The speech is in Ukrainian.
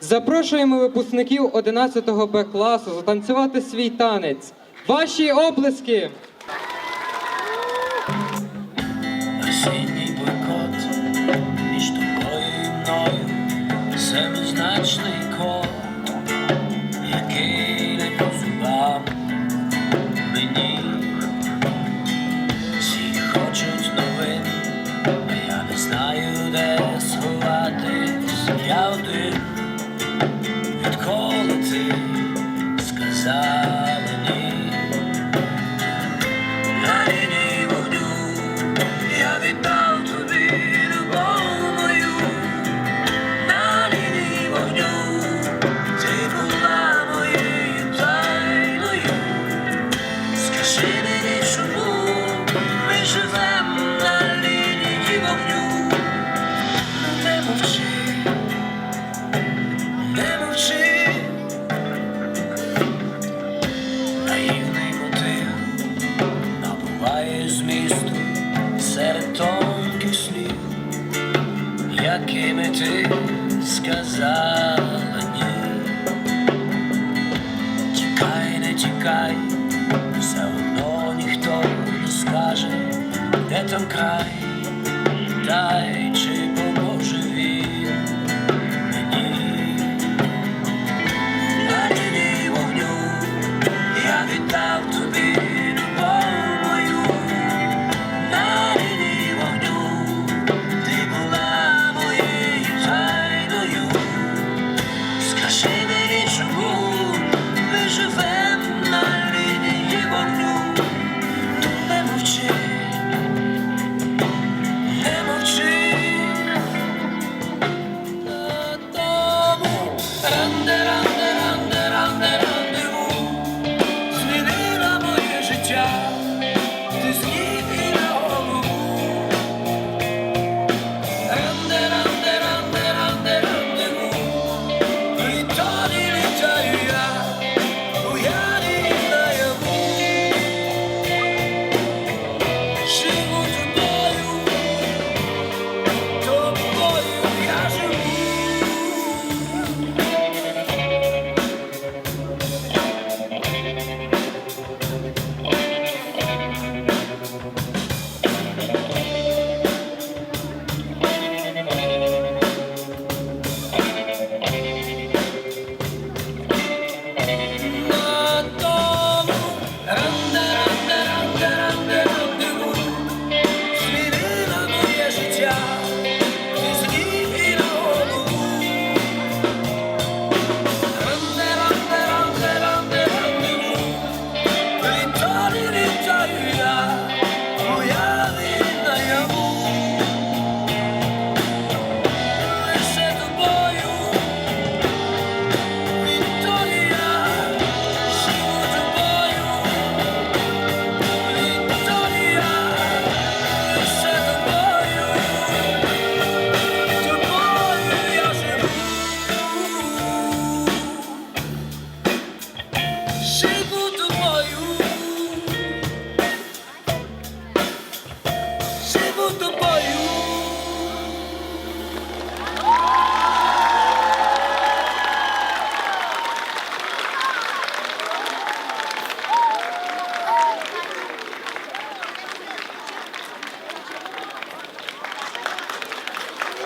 Запрошуємо випускників 11 Б класу затанцювати свій танець. Ваші оплески! Осінній бойкот між тобою і мною семизначний код, відколи ти сказала набуває змісту серед тонких слів, якими ти сказала ні. Тікай, не тікай, все одно ніхто не скаже, де там край, дай Senden